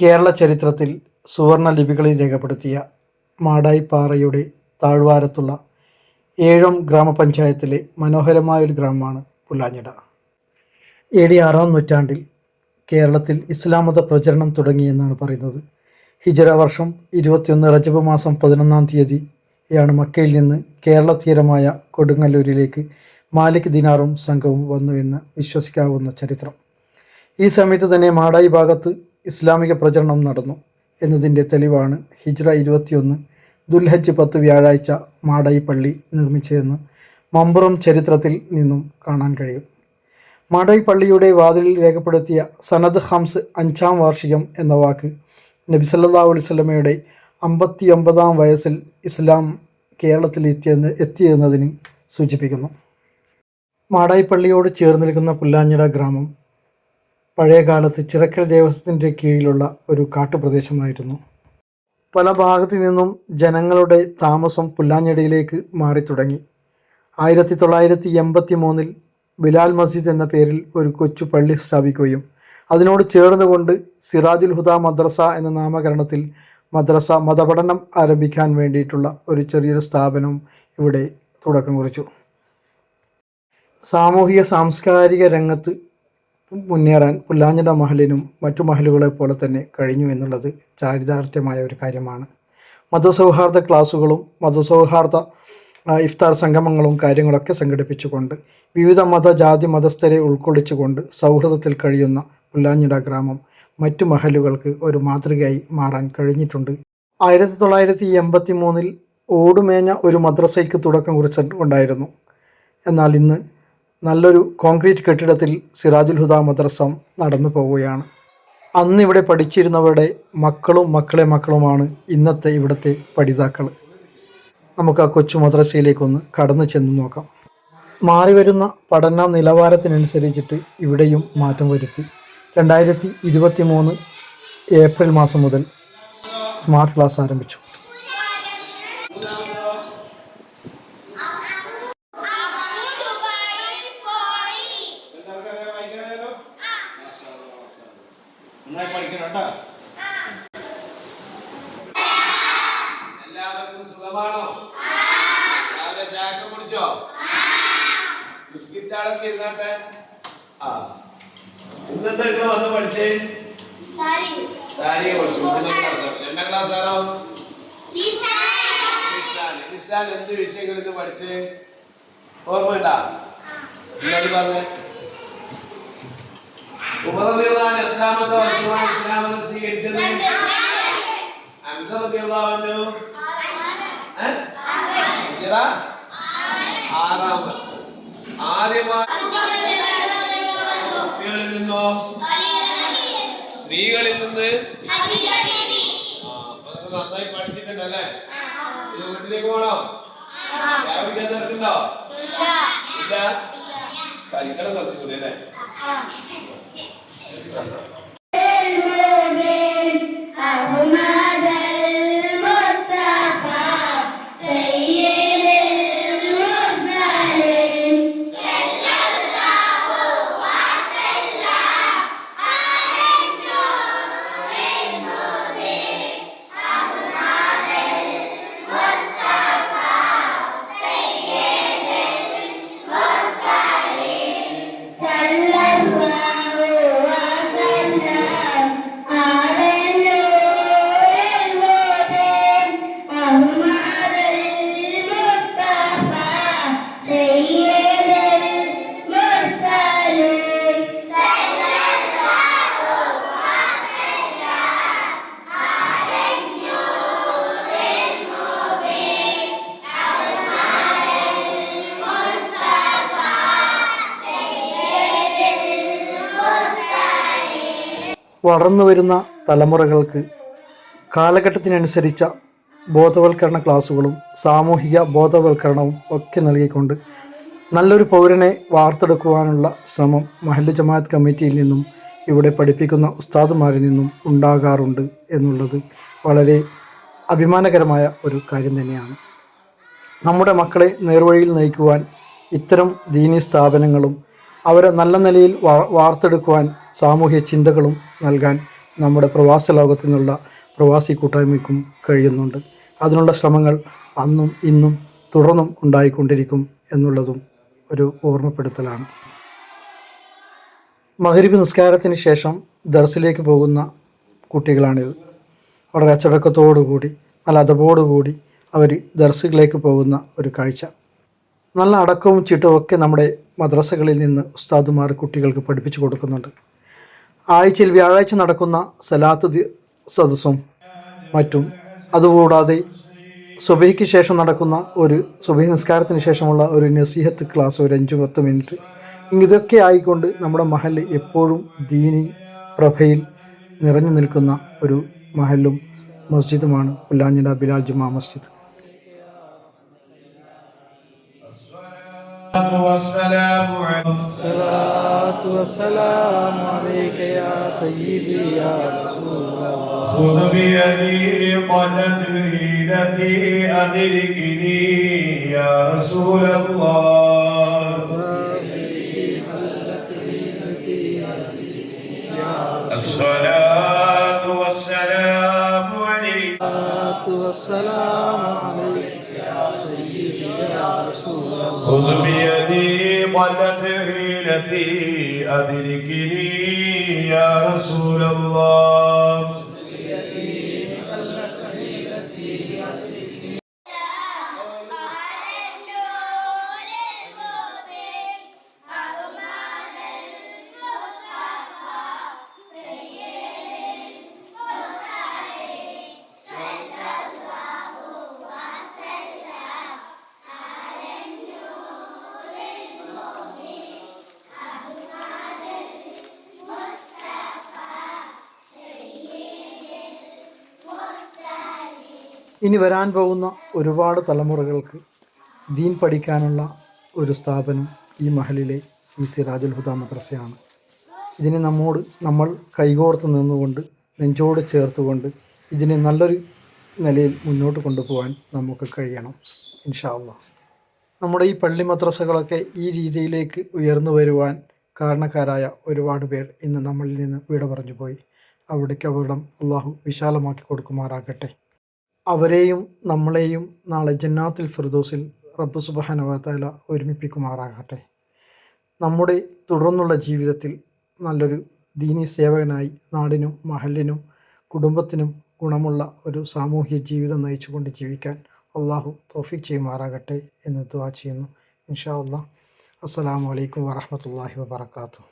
കേരള ചരിത്രത്തിൽ സുവർണ ലിപികളിൽ രേഖപ്പെടുത്തിയ മാടായിപ്പാറയുടെ താഴ്വാരത്തുള്ള ഏഴം ഗ്രാമപഞ്ചായത്തിലെ മനോഹരമായൊരു ഗ്രാമമാണ് പുല്ലാഞ്ഞിട. എ ഡി ആറാം നൂറ്റാണ്ടിൽ കേരളത്തിൽ ഇസ്ലാം മത പ്രചരണം തുടങ്ങിയെന്നാണ് പറയുന്നത്. ഹിജറ വർഷം ഇരുപത്തിയൊന്ന് റജബ് മാസം പതിനൊന്നാം തീയതിയാണ് മക്കയിൽ നിന്ന് കേരള തീരമായ കൊടുങ്ങല്ലൂരിലേക്ക് മാലിക് ദിനാറും സംഘവും വന്നു എന്ന് വിശ്വസിക്കാവുന്ന ചരിത്രം. ഈ സമയത്ത് തന്നെ മാടായി ഭാഗത്ത് ഇസ്ലാമിക പ്രചരണം നടന്നു എന്നതിന്റെ തെളിവാണ് ഹിജ്ര ഇരുപത്തിയൊന്ന് ദുൽഹജ് പത്ത് വ്യാഴാഴ്ച മാടായി പള്ളി നിർമ്മിച്ചതെന്ന് മമ്പുറം ചരിത്രത്തിൽ നിന്നും കാണാൻ കഴിയും. മാടായി പള്ളിയുടെ വാതിലിൽ രേഖപ്പെടുത്തിയ സനദ് ഹംസ് അഞ്ചാം വാർഷികം എന്ന വാക്ക് നബി സല്ലല്ലാഹു അലൈഹി വസല്ലമയുടെ അമ്പത്തി ഒമ്പതാം വയസ്സിൽ ഇസ്ലാം കേരളത്തിൽ എത്തിയെന്ന് എത്തിയെന്നതിന് സൂചിപ്പിക്കുന്നു. മാടായി പള്ളിയോട് ചേർന്ന് നിൽക്കുന്ന പുല്ലാഞ്ഞിട ഗ്രാമം പഴയ കാലത്ത് ചിറക്കൽ ദേവസ്വത്തിന്റെ കീഴിലുള്ള ഒരു കാട്ടുപ്രദേശമായിരുന്നു. പല ഭാഗത്തു നിന്നും ജനങ്ങളുടെ താമസം പുല്ലാഞ്ഞടിയിലേക്ക് മാറി തുടങ്ങി. ആയിരത്തി തൊള്ളായിരത്തി എൺപത്തി മൂന്നിൽ ബിലാൽ മസ്ജിദ് എന്ന പേരിൽ ഒരു കൊച്ചു പള്ളി സ്ഥാപിക്കുകയും അതിനോട് ചേർന്നുകൊണ്ട് സിറാജുൽ ഹുദ മദ്രസ എന്ന നാമകരണത്തിൽ മദ്രസ മതപഠനം ആരംഭിക്കാൻ വേണ്ടിയിട്ടുള്ള ഒരു ചെറിയൊരു സ്ഥാപനം ഇവിടെ തുടക്കം കുറിച്ചു. സാമൂഹിക സാംസ്കാരിക രംഗത്ത് മുന്നേറാൻ പുല്ലാഞ്ഞിട മഹലിനും മറ്റു മഹലുകളെ പോലെ തന്നെ കഴിഞ്ഞു എന്നുള്ളത് ചാരിതാർത്ഥ്യമായ ഒരു കാര്യമാണ്. മതസൗഹാർദ്ദ ക്ലാസുകളും മതസൗഹാർദ്ദ ഇഫ്താർ സംഗമങ്ങളും കാര്യങ്ങളൊക്കെ സംഘടിപ്പിച്ചുകൊണ്ട് വിവിധ മത ജാതി മതസ്ഥരെ ഉൾക്കൊള്ളിച്ചുകൊണ്ട് സൗഹൃദത്തിൽ കഴിയുന്ന പുല്ലാഞ്ഞിട ഗ്രാമം മറ്റു മഹലുകൾക്ക് ഒരു മാതൃകയായി മാറാൻ കഴിഞ്ഞിട്ടുണ്ട്. ആയിരത്തി തൊള്ളായിരത്തി എൺപത്തി മൂന്നിൽ ഓടുമേഞ്ഞ ഒരു മദ്രസയ്ക്ക് തുടക്കം കുറിച്ചിട്ടുണ്ടായിരുന്നു എന്നാൽ ഇന്ന് നല്ലൊരു കോൺക്രീറ്റ് കെട്ടിടത്തിൽ സിറാജുൽ ഹുദ മദ്രസം നടന്നു പോവുകയാണ്. അന്ന് ഇവിടെ പഠിച്ചിരുന്നവരുടെ മക്കളും മക്കളെ മക്കളുമാണ് ഇന്നത്തെ ഇവിടുത്തെ പഠിതാക്കൾ. നമുക്ക് ആ കൊച്ചു മദ്രസയിലേക്കൊന്ന് കടന്നു ചെന്ന് നോക്കാം. മാറി വരുന്ന പഠന നിലവാരത്തിനനുസരിച്ചിട്ട് ഇവിടെയും മാറ്റം വരുത്തി. രണ്ടായിരത്തി ഇരുപത്തി മൂന്ന് ഏപ്രിൽ മാസം മുതൽ സ്മാർട്ട് ക്ലാസ് ആരംഭിച്ചു. നന്നായി പഠിക്കണം കേട്ടോ. എല്ലാവർക്കും സുഖമാണോ? രാവിലെ ചായക്ക കുടിച്ചോ? ബിസ്കിറ്റ് ഇരുന്നാട്ടെ? ആ. വന്ന് പഠിച്ചേ? താരിക പഠിച്ചു. മൂന്നാം ക്ലാസ്? രണ്ടാം ക്ലാസ് ആണോ നിസാൻ. നിസാൻ എന്ത് വിഷയങ്ങൾ ഇത് പഠിച്ചേ? ഓർമ്മയുണ്ടാ? എന്നത് പറഞ്ഞേ. ഉമർദിള്ളാൻ എത്രാമത്തെ വർഷമാണ് ഇസ്ലാമത സ്വീകരിച്ചത്? ഹിജ്റ? ആറാം വർഷം. ആദ്യമായി നിന്നോ? സ്ത്രീകളിൽ നിന്ന്? നന്നായി പഠിച്ചിട്ടുണ്ടല്ലേ? വീട്ടിലേക്ക് പോണോ? ചായ കുടിക്കാൻ തീർക്കുണ്ടോ ഇല്ല. പഠിക്കണം കുറച്ചുകൂടി അല്ലേ? Thank you. വളർന്നു വരുന്ന തലമുറകൾക്ക് കാലഘട്ടത്തിനനുസരിച്ച ബോധവൽക്കരണ ക്ലാസ്സുകളും സാമൂഹിക ബോധവൽക്കരണവും ഒക്കെ നൽകിക്കൊണ്ട് നല്ലൊരു പൗരനെ വാർത്തെടുക്കുവാനുള്ള ശ്രമം മഹല്ല് ജമാഅത്ത് കമ്മിറ്റിയിൽ നിന്നും ഇവിടെ പഠിപ്പിക്കുന്ന ഉസ്താദുമാരിൽ നിന്നും ഉണ്ടാകാറുണ്ട് എന്നുള്ളത് വളരെ അഭിമാനകരമായ ഒരു കാര്യം തന്നെയാണ്. നമ്മുടെ മക്കളെ നേർവഴിയിൽ നയിക്കുവാൻ ഇത്തരം ദീനീ സ്ഥാപനങ്ങളും അവരെ നല്ല നിലയിൽ വാർത്തെടുക്കുവാൻ സാമൂഹ്യ ചിന്തകളും നൽകാൻ നമ്മുടെ പ്രവാസ ലോകത്തു നിന്നുള്ള പ്രവാസി കൂട്ടായ്മയ്ക്കും കഴിയുന്നുണ്ട്. അതിനുള്ള ശ്രമങ്ങൾ അന്നും ഇന്നും തുടർന്നും ഉണ്ടായിക്കൊണ്ടിരിക്കും എന്നുള്ളതും ഒരു ഓർമ്മപ്പെടുത്തലാണ്. മഹരിബ് നിസ്കാരത്തിന് ശേഷം ദർസിലേക്ക് പോകുന്ന കുട്ടികളാണിത്. വളരെ അച്ചടക്കത്തോടുകൂടി നല്ല അതപോടുകൂടി അവർ ദർസുകളിലേക്ക് പോകുന്ന ഒരു കാഴ്ച. നല്ല അടക്കവും ചിട്ടവും ഒക്കെ നമ്മുടെ മദ്രസകളിൽ നിന്ന് ഉസ്താദുമാർ കുട്ടികൾക്ക് പഠിപ്പിച്ചു കൊടുക്കുന്നുണ്ട്. ആഴ്ചയിൽ വ്യാഴാഴ്ച നടക്കുന്ന സലാത്ത് സദസ്സും മറ്റും. അതുകൂടാതെ സുബഹിക്ക് ശേഷം നടക്കുന്ന ഒരു സുബഹി നിസ്കാരത്തിന് ശേഷമുള്ള ഒരു നസീഹത്ത് ക്ലാസ് ഒരു അഞ്ച് പത്ത് മിനിറ്റ്. ഇതൊക്കെ ആയിക്കൊണ്ട് നമ്മുടെ മഹൽ എപ്പോഴും ദീനി പ്രഭയിൽ നിറഞ്ഞു നിൽക്കുന്ന ഒരു മഹലും മസ്ജിദുമാണ്. പുല്ലാഞ്ഞിട ബിലാൽ ജുമാ മസ്ജിദ്. الصلاة والسلام عليك يا سيدي يا رسول الله. خذ بيدي قلت هيلتي أدركني يا رسول الله. الصلاة والسلام عليك. الصلاة والسلام عليك خذ بيدي قلت هيلتي أدركني يا رسول الله. ഇനി വരാൻ പോകുന്ന ഒരുപാട് തലമുറകൾക്ക് ദീൻ പഠിക്കാനുള്ള ഒരു സ്ഥാപനം ഈ മഹലിലെ ഈ സിറാജുൽ ഹുദ മദ്രസയാണ്. ഇതിനെ നമ്മോട് നമ്മൾ കൈകോർത്ത് നിന്നുകൊണ്ട് നെഞ്ചോട് ചേർത്തുകൊണ്ട് ഇതിനെ നല്ലൊരു നിലയിൽ മുന്നോട്ട് കൊണ്ടുപോകാൻ നമുക്ക് കഴിയണം ഇൻഷാ അള്ളാ നമ്മുടെ ഈ പള്ളി മദ്രസകളൊക്കെ ഈ രീതിയിലേക്ക് ഉയർന്നു വരുവാൻ കാരണക്കാരായ ഒരുപാട് പേർ ഇന്ന് നമ്മളിൽ നിന്ന് വീട് പറഞ്ഞു പോയി. അവിടേക്ക് അവിടം അള്ളാഹു വിശാലമാക്കി കൊടുക്കുമാറാകട്ടെ. അവരെയും നമ്മളെയും നാളെ ജന്നാത്തിൽ ഫിർദോസിൽ റബ്ബ് സുബാനവത്താല ഒരുമിപ്പിക്കുമാറാകട്ടെ. നമ്മുടെ തുടർന്നുള്ള ജീവിതത്തിൽ നല്ലൊരു ദീനി സേവകനായി നാടിനും മഹലിനും കുടുംബത്തിനും ഗുണമുള്ള ഒരു സാമൂഹ്യ ജീവിതം നയിച്ചുകൊണ്ട് ജീവിക്കാൻ അള്ളാഹു തോഫിക് ചെയ്യുമാറാകട്ടെ എന്ന് ദുവാ ചെയ്യുന്നു. ഇൻഷാ അള്ളാഹ് അസ്സാം വലൈക്കും വാഹമത്തല്ലാഹി വബർക്കാത്തു